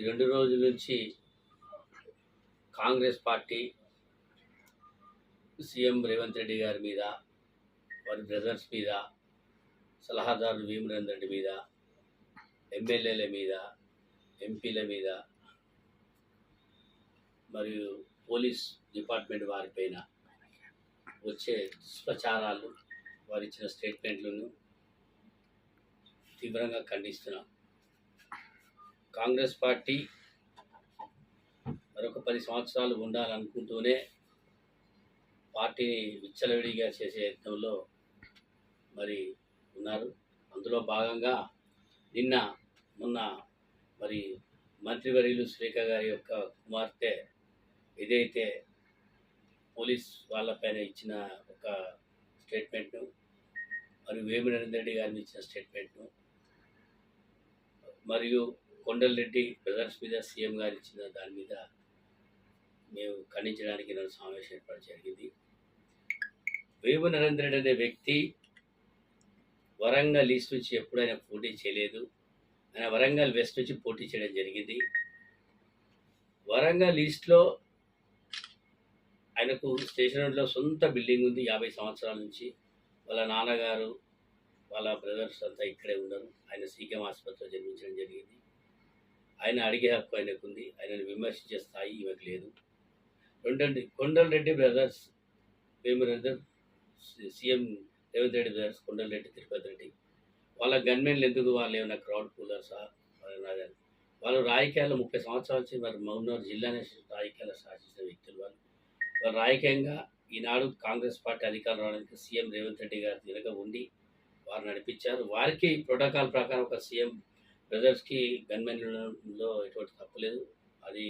ఈ రెండు రోజుల నుంచి కాంగ్రెస్ పార్టీ సీఎం రేవంత్ రెడ్డి గారి మీద వారి బ్రదర్స్ మీద సలహాదారు భీమరేందర్ రెడ్డి మీద ఎమ్మెల్యేల మీద ఎంపీల మీద మరియు పోలీస్ డిపార్ట్మెంట్ వారిపైన వచ్చే దుష్ప్రచారాలు వారిచ్చిన స్టేట్మెంట్లను తీవ్రంగా ఖండిస్తున్నాం. కాంగ్రెస్ పార్టీ మరొక పది సంవత్సరాలు ఉండాలనుకుంటూనే పార్టీని విచ్చలవిడిగా చేసే యత్నంలో మరి ఉన్నారు. అందులో భాగంగా నిన్న మొన్న మరి మంత్రివర్యులు శ్రీక గారి యొక్క కుమార్తె ఏదైతే పోలీస్ వాళ్ళపైన ఇచ్చిన ఒక స్టేట్మెంట్ను మరియు వేమిరెడ్డి రెడ్డి గారిని ఇచ్చిన స్టేట్మెంట్ను మరియు కొండలరెడ్డి బ్రదర్స్ మీద సీఎం గారు ఇచ్చిన దాని మీద మేము ఖండించడానికి నన్ను సమావేశం ఏర్పాటు జరిగింది. వేము నరేంద్ర రెడ్డి అనే వ్యక్తి వరంగల్ ఈస్ట్ నుంచి ఎప్పుడైనా పోటీ చేయలేదు. ఆయన వరంగల్ వెస్ట్ నుంచి పోటీ చేయడం జరిగింది. వరంగల్ ఈస్ట్లో ఆయనకు స్టేషన్ రోడ్లో సొంత బిల్డింగ్ ఉంది యాభై సంవత్సరాల నుంచి. వాళ్ళ నాన్నగారు వాళ్ళ బ్రదర్స్ అంతా ఇక్కడే ఉన్నారు. ఆయన సీకెం ఆసుపత్రిలో జన్మించడం జరిగింది. ఆయన అడిగే హక్కు ఆయనకు ఉంది ఆయనను విమర్శించే స్థాయి ఈమెకు లేదు. రెండండి Kondalreddy brothers Vemireddy CM Revanth Reddy brothers Kondalreddy Tirupati Reddy. వాళ్ళ గన్మెన్లు ఎందుకు? వాళ్ళు ఏమైనా క్రౌడ్ కూలర్సా వాళ్ళు వాళ్ళు రాజకీయాల్లో ముప్పై సంవత్సరాల నుంచి మరి మౌనూరు జిల్లానే రాజకీయాలు శాసించిన వ్యక్తులు వాళ్ళు. వాళ్ళు రాజకీయంగా ఈనాడు కాంగ్రెస్ పార్టీ అధికారం రావడానికి సీఎం రేవంత్ రెడ్డి గారు వెనుక ఉండి వారు నడిపించారు. వారికి ప్రోటోకాల్ ప్రకారం ఒక సీఎం బ్రదర్స్కి గన్మెన్లో ఎటువంటి తప్పు లేదు. అది